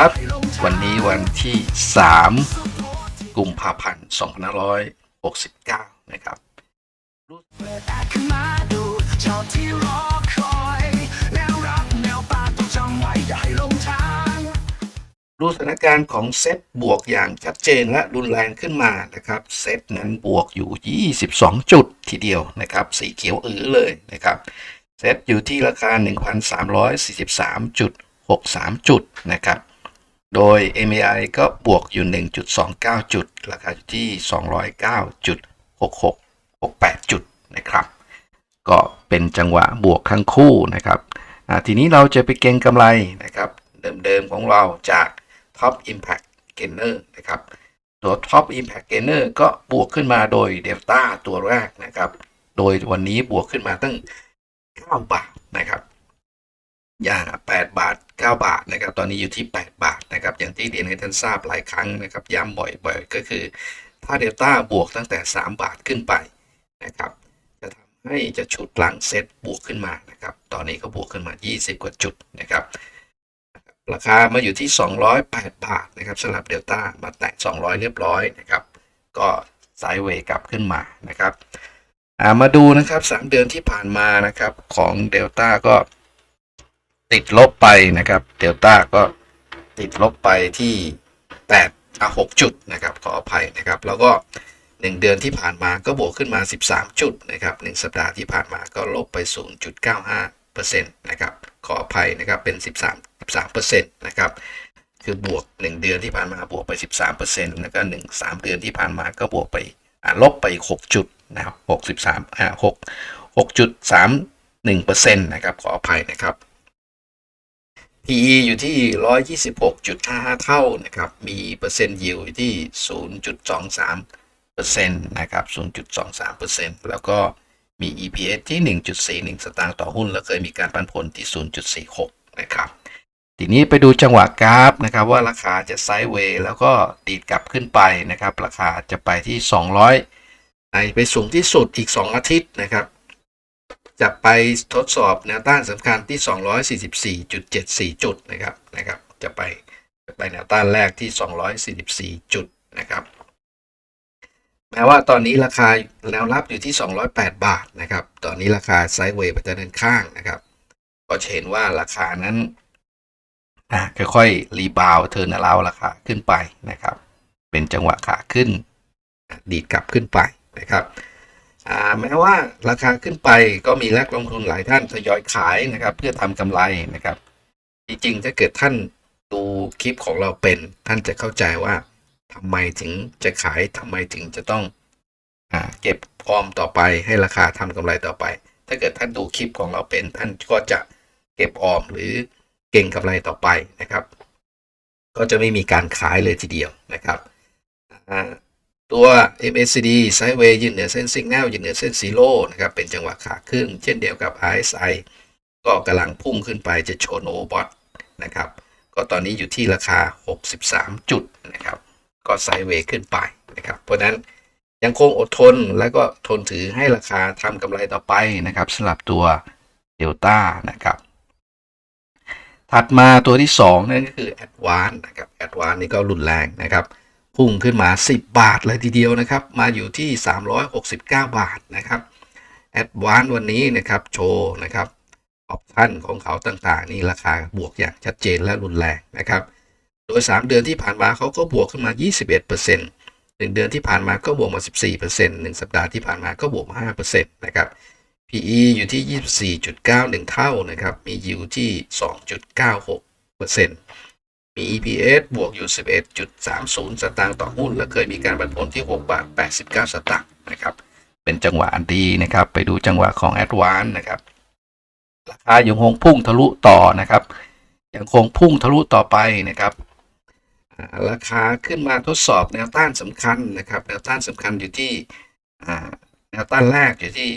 ครับ วันนี้วันที่ 3 กุมภาพันธ์2569 นะครับขึ้นมาดูชอบที่รอคอยแนวรับแนวป่าต้องจำไว้อย่าให้หลงทางดูสถานการณ์ของเซตบวกอย่างชัดเจนและรุนแรงขึ้นมานะครับ เซตนั้นบวกอยู่ 22 จุดทีเดียวนะครับ สีเขียวอื้อเลยนะครับ เซตอยู่ที่ราคา 1,343.63 จุดนะครับ โดย MAI ก็บวกอยู่ 1.29 จุด ราคาอยู่ที่ 209.6668 จุดนะครับ ก็เป็นจังหวะบวกทั้งคู่นะครับ ทีนี้เราจะไปเก็งกำไรนะครับ เดิมๆของเราจาก Top Impact Gainer นะครับ ตัว Top Impact Gainer ก็บวกขึ้นมาโดย Delta ตัวแรกนะครับ โดยวันนี้บวกขึ้นมาตั้ง 9 บาทนะครับอย่า8บาท 9 บาทนะครับ ตอนนี้อยู่ที่ 8 บาท นะครับอย่างที่เรียนให้ท่านทราบหลายครั้งนะครับย้ำบ่อยๆ ก็คือ ถ้าเดลต้าบวกตั้งแต่ 3 บาทขึ้นไปนะครับจะทำให้จะฉุดหลังเซตบวกขึ้นมานะครับตอนนี้ก็บวกขึ้นมา 20 กว่าจุดนะครับราคามาอยู่ที่ 208 บาทนะครับสำหรับเดลต้ามาแตะ 200 เรียบร้อยนะครับก็ไซด์เวย์กลับขึ้นมานะครับามาดูนะครับ 3 เดือนที่ผ่านมานะครับของเดลต้าก็ติดลบไปนะครับเดลต้าก็ ติดลบไปที่8อะ6จุดนะครับขออภัยนะครับ แล้วก็ 1 เดือนที่ผ่านมาก็บวกขึ้นมา 13 จุดนะครับ1สัปดาห์ที่ผ่านมาก็ลบไป 0.95%นะครับขออภัยนะครับเป็น 13 13%นะครับคือบวก 1 เดือนที่ผ่านมาบวกไป 13%แล้วก็1 3 เดือนที่ผ่านมาก็บวกไปลบไปอีก6จุดนะครับ63อ่า6 6.31%นะครับขออภัยนะครับ PE อยู่ที่ 126.55 เท่านะครับ มีเปอร์เซ็นต์ยิวอยู่ที่ 0.23เปอร์เซ็นต์นะครับ 0.23เปอร์เซ็นต์แล้วก็มี EPS ที่ 1.41 สตางค์ต่อหุ้น แล้วเคยมีการปันผลที่ 0.46 นะครับ ทีนี้ไปดูจังหวะกราฟนะครับว่าราคาจะไซด์เวย์แล้วก็ดีดกลับขึ้นไปนะครับ ราคาจะไปที่ 200 ไปสูงที่สุดอีก 2 อาทิตย์นะครับ จะไปทดสอบแนวต้านสำคัญที่ 244.74 จุดนะครับนะครับ จะไปจะไปแนวต้านแรกที่ 244 จุดนะครับ แม้ว่าตอนนี้ราคาแนวรับอยู่ที่ 208 บาทนะครับ ตอนนี้ราคาไซด์เวย์ไปจะเดินข้างนะครับ ก็จะเห็นว่าราคานั้นค่อยๆรีบาวเทิร์นอาราคาขึ้นไปนะครับ เป็นจังหวะขาขึ้น ดีดกลับขึ้นไปนะครับ แม้ว่าราคาขึ้นไปก็มีนักลงทุนหลายท่านทยอยขายนะครับ เพื่อทำกำไรนะครับ จริงๆถ้าเกิดท่านดูคลิปของเราเป็นท่านจะเข้าใจว่าทำไมถึงจะขายทำไมถึงจะต้องอเก็บออมต่อไปให้ราคาทำกำไรต่อไป ถ้าเกิดท่านดูคลิปของเราเป็น ท่านก็จะเก็บออมหรือเก่งกำไรต่อไปนะครับ ก็จะไม่มีการขายเลยทีเดียวนะครับ ตัว MACD ไซด์เวย์ยืนเหนือเส้น Signal ยืนเหนือเส้นซีโร่นะครับ เป็นจังหวะขาขึ้น เช่นเดียวกับ RSI ก็กำลังพุ่งขึ้นไปจะโชว์โนบอทนะครับ ก็ตอนนี้อยู่ที่ราคา 63 จุดนะครับ ก็ไซด์เวย์ขึ้นไปนะครับ เพราะนั้นยังคงอดทนแล้วก็ทนถือให้ราคาทำกำไรต่อไปนะครับสำหรับตัวเดลต้านะครับ ถัดมาตัวที่ 2 นั่นก็คือ a d v a n c e นะครับ a d v a n c e นี่ก็รุนแรงนะครับ พุ่งขึ้นมา 10 บาทเลยทีเดียวนะครับ มาอยู่ที่ 369 บาทนะครับ a d v a n c e วันนี้นะครับโชว์นะครับออปชั่นของเขาต่างๆ นี่ราคาบวกอย่างชัดเจนและรุนแรงนะครับ โดย 3 เดือนที่ผ่านมาเขาก็บวกขึ้นมา 21% 1 เดือนที่ผ่านมาก็บวกมา 14% 1 สัปดาห์ที่ผ่านมาก็บวกมา 5%นะครับ PE อยู่ที่ 24.91 เท่านะครับ มี yield ที่ 2.96% มี EPS บวกอยู่ 11.30 สตางค์ต่อหุ้น และเคยมีการปันผลที่ 6 บาท 89 สตางค์นะครับ เป็นจังหวะอันดีนะครับ ไปดูจังหวะของ a d v a n c e นะครับ ราคายังคงพุ่งทะลุต่อนะครับ ยังคงพุ่งทะลุต่อไปนะครับ ราคาขึ้นมาทดสอบแนวต้านสำคัญนะครับ แนวต้านสำคัญอยู่ที่แนวต้านแรกอยู่ที่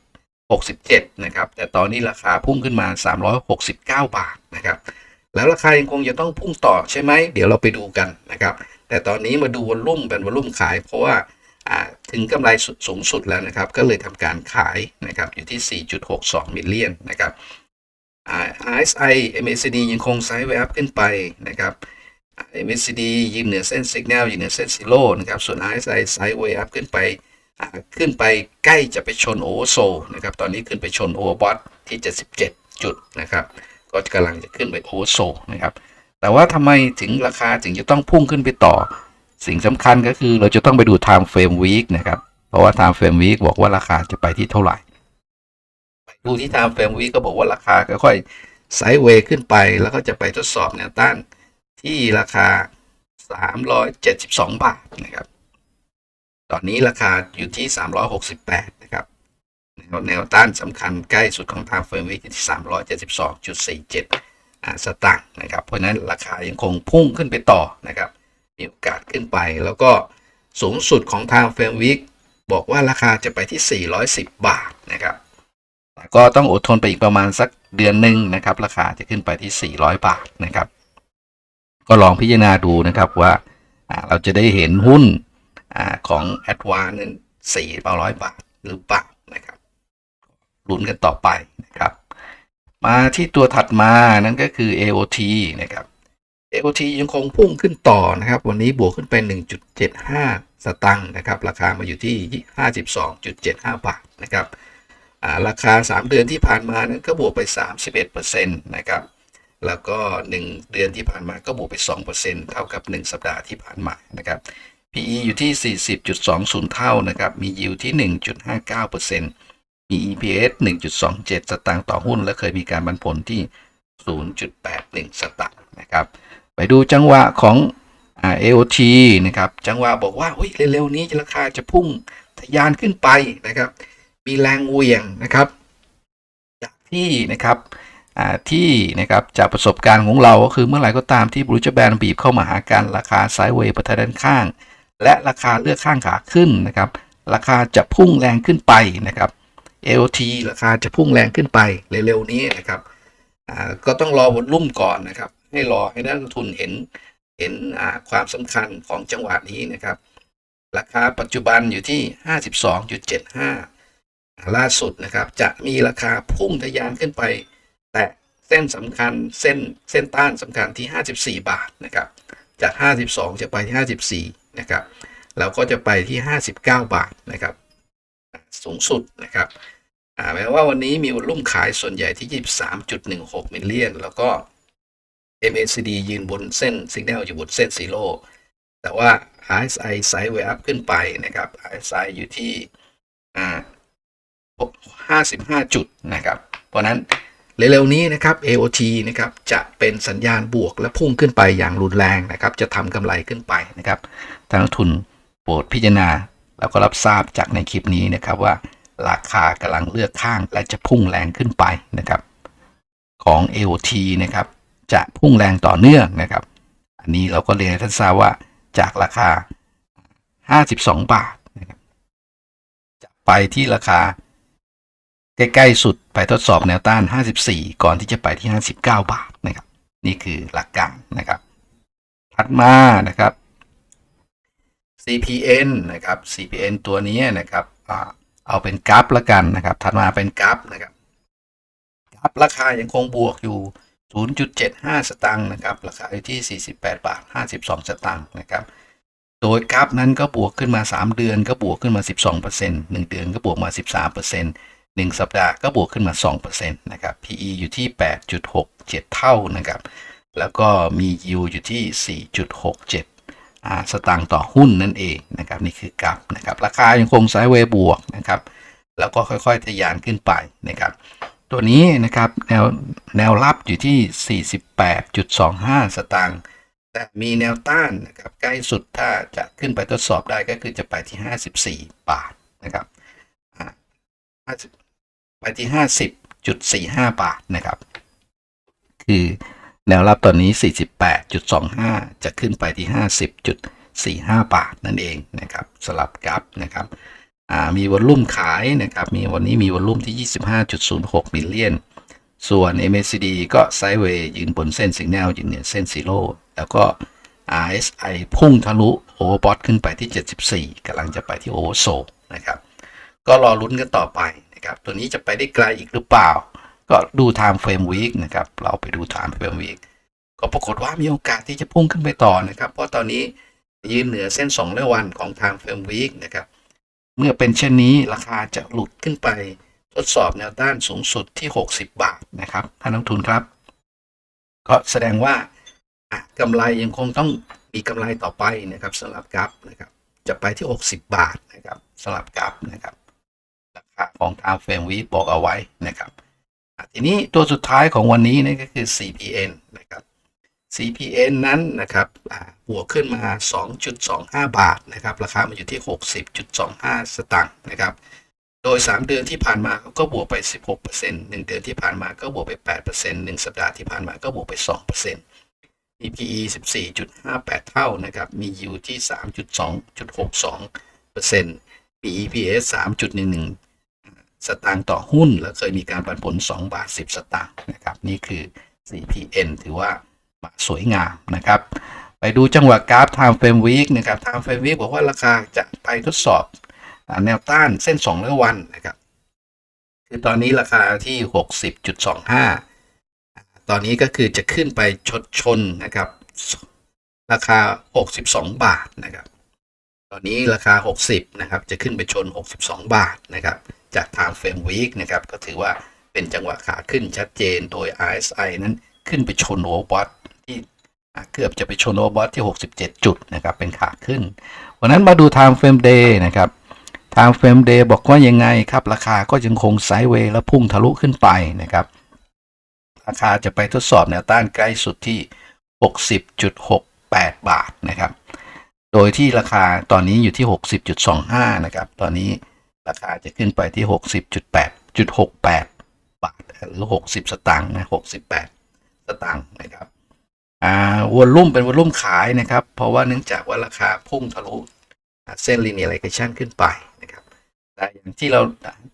367 นะครับ แต่ตอนนี้ราคาพุ่งขึ้นมา 369 บาทนะครับ แล้วราคายังคงจะต้องพุ่งต่อใช่ไหมเดี๋ยวเราไปดูกันนะครับ แต่ตอนนี้มาดูวอลุ่มเป็นวอลุ่มขาย เพราะว่าถึงกำไรส,สูงสุดแล้วนะครับ ก็เลยทำการขายนะครับอยู่ที่ 4.62 มิลเลียนนะครับ RSI MACD ยังคงไซด์เวย์อัพขึ้นไปนะครับ MACD ยืนเหนือเส้น Signal ยืนเหนือเส้น Zero นะครับส่วน RSI ไซด์เวย์อัพขึ้นไปขึ้นไปใกล้จะไปชนโอเวอร์โซนะครับตอนนี้ขึ้นไปชนโอเวอร์บอทที่ 77 จุดนะครับ ก็กำลังจะขึ้นไปโอเวอร์โซนะครับ แต่ว่าทำไมถึงราคาถึงจะต้องพุ่งขึ้นไปต่อ สิ่งสำคัญก็คือเราจะต้องไปดู time frame week นะครับ เพราะว่า time frame week บอกว่าราคาจะไปที่เท่าไหร่ไปดูที่ time frame week ก็บอกว่าราคาค่อยๆไซด์เวย์ขึ้นไป แล้วก็จะไปทดสอบแนวต้านที่ราคา 372 บาทนะครับ ตอนนี้ราคาอยู่ที่ 368 นะครับ แนวแนวต้านสำคัญใกล้สุดของ time frame week อยู่ที่ 372.47อ่าสตางค์นะครับ เพราะนั้นราคายังคงพุ่งขึ้นไปต่อนะครับ มีโอกาสขึ้นไปแล้วก็สูงสุดของทางเฟรมวิกบอกว่าราคาจะไปที่ 410 บาทนะครับ ก็ต้องอดทนไปอีกประมาณสักเดือนหนึ่งนะครับ ราคาจะขึ้นไปที่ 400 บาทนะครับ ก็ลองพิจารณาดูนะครับว่าเราจะได้เห็นหุ้นอของ a d v a n c e นั้น400บาทหรือเปล่า ลุ้นกันต่อไปนะครับมาที่ตัวถัดมานั่นก็คือ AOT นะครับ AOT ยังคงพุ่งขึ้นต่อนะครับ วันนี้บวกขึ้นไป 1.75 สตังค์นะครับ ราคามาอยู่ที่ 52.75 บาทนะครับอ่าราคา 3 เดือนที่ผ่านมานั้นก็บวกไป 31%นะครับ แล้วก็ 1 เดือนที่ผ่านมาก็บวกไป 2%เท่ากับ 1 สัปดาห์ที่ผ่านมานะครับ PE อยู่ที่ 40.20 เท่านะครับ มี yield ที่ 1.59% มี EPS 1.27 สตางค์ต่อหุ้น และเคยมีการบันผลที่ 0.81 สตางค์นะครับ ไปดูจังหวะของอ่า AOT นะครับ จังหวะบอกว่าเฮ้ยเร็วๆนี้ราคาจะพุ่งทะยานขึ้นไปนะครับ มีแรงเหวี่ยงนะครับ จากที่นะครับที่นะครับจากประสบการณ์ของเราก็คือเมื่อไหร่ก็ตามที่บรูจแบนบีบเข้ามาหากันราคาไซด์เวย์ประทะด้านข้าง และราคาเลือกข้างขาขึ้นนะครับ ราคาจะพุ่งแรงขึ้นไปนะครับ AOT ราคาจะพุ่งแรงขึ้นไปเร็วๆนี้นะครับก็ต้องรอวอลลุ่มก่อนนะครับ ให้รอให้นักลงทุนเห็นเห็นความสำคัญของจังหวะนี้นะครับ ราคาปัจจุบันอยู่ที่ 52.75 ล่าสุดนะครับ จะมีราคาพุ่งทะยานขึ้นไป แต่เส้นสำคัญเส้นเส้นต้านสำคัญที่ 54 บาทนะครับ จาก 52 จะไปที่ 54 นะครับแล้วก็จะไปที่ 59 บาทนะครับ สูงสุดนะครับแม้ว่าวันนี้มีวอลุ่มขายส่วนใหญ่ที่ 23.16มิลเลียน แล้วก็ MACD ยืนบนเส้น Signal อยู่บนเส้นซีโร่แต่ว่า RSI ไซด์เวอัพขึ้นไปนะครับ RSI อยู่ที่อ่า55 จุดนะครับ เพราะนั้นเร็วๆนี้นะครับ AOT นะครับจะเป็นสัญญาณบวกและพุ่งขึ้นไปอย่างรุนแรงนะครับ จะทำกำไรขึ้นไปนะครับทางทุนโปรดพิจารณา แล้วก็รับทราบจากในคลิปนี้นะครับว่าราคากำลังเลือกข้างและจะพุ่งแรงขึ้นไปนะครับของ AOT นะครับจะพุ่งแรงต่อเนื่องนะครับ อันนี้เราก็เรียนให้ท่านทราบว่าจากราคา 52 บาทนะครับจะไปที่ราคา ใกล้ ๆ สุดไปทดสอบแนวต้าน 54 ก่อนที่จะไปที่ 59 บาทนะครับ นี่คือหลักการนะครับ ถัดมานะครับ CPN นะครับ CPN ตัวนี้นะครับเอาเป็นกราฟละกันนะครับถัดมาเป็นกราฟนะครับกราฟราคายังคงบวกอยู่ 0.75 สตางค์นะครับ ราคาอยู่ที่ 48 บาท 52 สตางค์นะครับ โดยกราฟนั้นก็บวกขึ้นมา 3 เดือนก็บวกขึ้นมา 12% 1 เดือนก็บวกมา 13% 1 สัปดาห์ก็บวกขึ้นมา 2%นะครับ PE อยู่ที่ 8.67 เท่านะครับ แล้วก็มี yield อยู่ที่ 4.67 สตางค์ต่อหุ้นนั่นเองนะครับนี่คือกราฟนะครับราคายังคงไซด์เวย์บวกนะครับแล้วก็ค่อยๆทะยานขึ้นไปนะครับตัวนี้นะครับแนวแนวรับอยู่ที่ 48.25 สตางค์แต่มีแนวต้านนะครับใกล้สุดถ้าจะขึ้นไปทดสอบได้ก็คือจะไปที่ 54 บาทนะครับอ่าไปที่ 50.45 บาทนะครับ คือ แนวรับตอนนี้ 48.25 จะขึ้นไปที่ 50.45 บาทนั่นเองนะครับสลับกราฟนะครับมีวอลลุ่มขายนะครับมีวันนี้มีวอลลุ่มที่ 25.06มิลเลียน ส่วน MACD ก็ไซด์เวย์ยืนบนเส้นสัญญาณยืนเหนือเส้นซีโร่แล้วก็ RSI พุ่งทะลุโอเวอร์บอทขึ้นไปที่ 74กำลังจะไปที่โอเวอร์โซนะครับก็รอลุ้นกันต่อไปนะครับตัวนี้จะไปได้ไกลอีกหรือเปล่า ก็ดู time frame week นะครับ เราไปดู time frame week ก็ปรากฏว่ามีโอกาสที่จะพุ่งขึ้นไปต่อนะครับ เพราะตอนนี้ยืนเหนือเส้น2ร้อยวันของ time frame week นะครับ เมื่อเป็นเช่นนี้ราคาจะหลุดขึ้นไปทดสอบแนวต้านสูงสุดที่ 60 บาทนะครับท่านนักทุนครับ ก็แสดงว่ากำไรยังคงต้องมีกำไรต่อไปนะครับสำหรับกราฟนะครับ จะไปที่ 60 บาทนะครับสำหรับกราฟนะครับราคาของทางเฟรมวีบอกเอาไว้นะครับอะ ทีนี้ตัวสุดท้ายของวันนี้นี่ก็คือ CPN นะครับ CPN นั้นนะครับบวกขึ้นมา 2.25 บาทนะครับ ราคามันอยู่ที่ 60.25 สตางค์นะครับ โดย 3 เดือนที่ผ่านมาเขาก็บวกไป 16% 1 เดือนที่ผ่านมาก็บวกไป 8% 1 สัปดาห์ที่ผ่านมาก็บวกไป2% PE 14.58 เท่านะครับ มี yield ที่ 3.2.62% PEPS 3.11 สตางค์ต่อหุ้น แล้วเคยมีการปันผล 2 บาท 10 สตางค์นะครับนี่คือ CPN ถือว่ามาสวยงามนะครับ ไปดูจังหวะกราฟ Time Frame Week นะครับ Time Frame Week บอกว่าราคาจะไปทดสอบแนวต้านเส้น2ร้อวันนะครับ คือตอนนี้ราคาที่ 60.25 ตอนนี้ก็คือจะขึ้นไปชดชนนะครับ ราคา 62 บาทนะครับ ตอนนี้ราคา 60 นะครับ จะขึ้นไปชน 62 บาทนะครับ จาก Time Frame Week นะครับก็ถือว่าเป็นจังหวะขาขึ้นชัดเจนโดย RSI นั้นขึ้นไปชนโอเวอร์บอทที่เกือบจะไปชนโอเวอร์บอทที่ 67 จุดนะครับเป็นขาขึ้น วันนั้นมาดู Time Frame Day นะครับ Time Frame Day บอกว่ายังไงครับ ราคาก็ยังคงไซด์เวย์และพุ่งทะลุขึ้นไปนะครับ ราคาจะไปทดสอบแนวต้านใกล้สุดที่ 60.68 บาทนะครับ โดยที่ราคาตอนนี้อยู่ที่ 60.25 นะครับ ตอนนี้ ราคาจะขึ้นไปที่ 60.8.68 บาท หรือ 60 สตางค์นะ68 สตางค์นะครับอ่าวอลลุ่มเป็นวอลลุ่มขายนะครับ เพราะว่าเนื่องจากว่าราคาพุ่งทะลุเส้น linearization ขึ้นไปนะครับ แต่อย่างที่เรา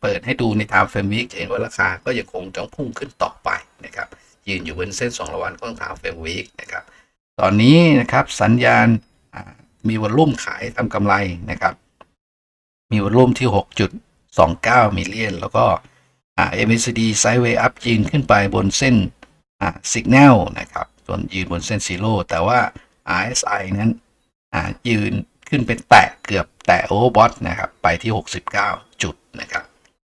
เปิดให้ดูใน time frame week จะเห็นว่าราคาก็ยังคงต้องพุ่งขึ้นต่อไปนะครับ ยืนอยู่บนเส้น2ระวันของ time frame week นะครับ ตอนนี้นะครับสัญญาณมีวอลลุ่มขายทำกำไรนะครับ มีวอลลุ่มที่ 6.29 มิลเลียน แล้วก็อ่า MACD sideway up ยืนขึ้นไปบนเส้นอ่า signal นะครับส่วนยืนบนเส้น zero แต่ว่า RSI นั้นยืนขึ้นเป็นแตะเกือบแตะ overbought นะครับ ไปที่ 69 จุดนะครับ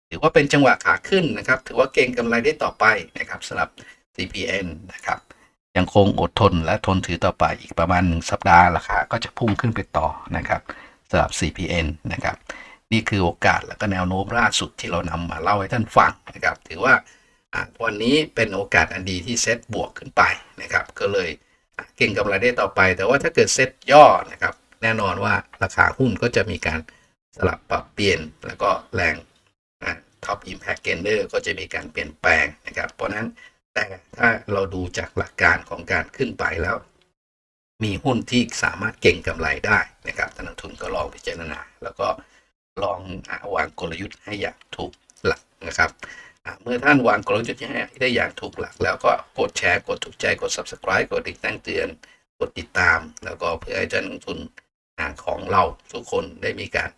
ถือว่าเป็นจังหวะขาขึ้นนะครับ ถือว่าเก่งกำไรได้ต่อไปนะครับสำหรับ CPN นะครับ ยังคงอดทนและทนถือต่อไปอีกประมาณ 1 สัปดาห์ราคาก็จะพุ่งขึ้นไปต่อนะครับสำหรับ CPN นะครับ นี่คือโอกาสและก็แนวโน้มล่าสุดที่เรานำมาเล่าให้ท่านฟังนะครับ ถือว่าวันนี้เป็นโอกาสอันดีที่เซ็ตบวกขึ้นไปนะครับ ก็เลยเก่งกำไรได้ต่อไป แต่ว่าถ้าเกิดเซ็ตย่อนะครับ แน่นอนว่าราคาหุ้นก็จะมีการสลับปรับเปลี่ยนแล้วก็แรงท็อปอิมแพคเกนเดอร์ก็จะมีการเปลี่ยนแปลงนะครับ เพราะฉะนั้นแต่ถ้าเราดูจากหลักการของการขึ้นไปแล้ว มีหุ้นที่สามารถเก่งกำไรได้นะครับท่านนักทุนก็ลองพิจารณา แล้วก็ ลองอวางกลยุทธ์ให้อย่างถูกหลักนะครับ เมื่อท่านวางกลยุทธ์ให้ได้อย่างถูกหลัก แล้วก็กดแชร์ กดถูกใจกด subscribe กดติดตั้งเตือน กดติดตาม แล้วก็เพื่อให้ท่านนักทุนของเราทุกคนได้มีการ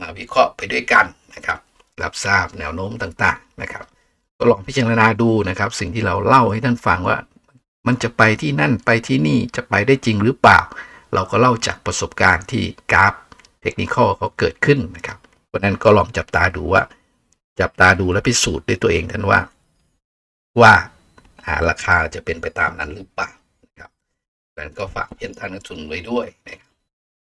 มาวิเคราะห์ไปด้วยกันนะครับ รับทราบแนวโน้มต่างๆนะครับ ก็ลองพิจารณาดูนะครับ สิ่งที่เราเล่าให้ท่านฟังว่า มันจะไปที่นั่นไปที่นี่จะไปได้จริงหรือเปล่า เราก็เล่าจากประสบการณ์ที่กราฟ เทคนิคเขาเกิดขึ้นนะครับเพราะฉะนั้นก็ลองจับตาดูว่า จับตาดูและพิสูจน์ด้วยตัวเองท่านว่า ว่าหาราคาจะเป็นไปตามนั้นหรือเปล่านะครับดังนั้นก็ฝากเพียนท่านนักทุนไว้ด้วยนะครับ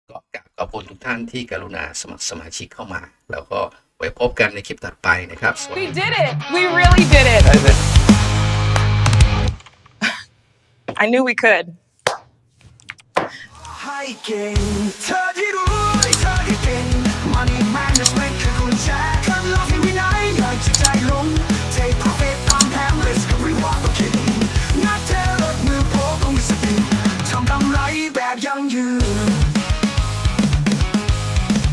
ก็กราบขอบคุณทุกท่านที่กรุณาสมัครสมาชิกเข้ามา แล้วก็ไว้พบกันในคลิปถัดไปนะครับสวัสดี We did it. We really did it. I knew we could. ให้เก่งเธอ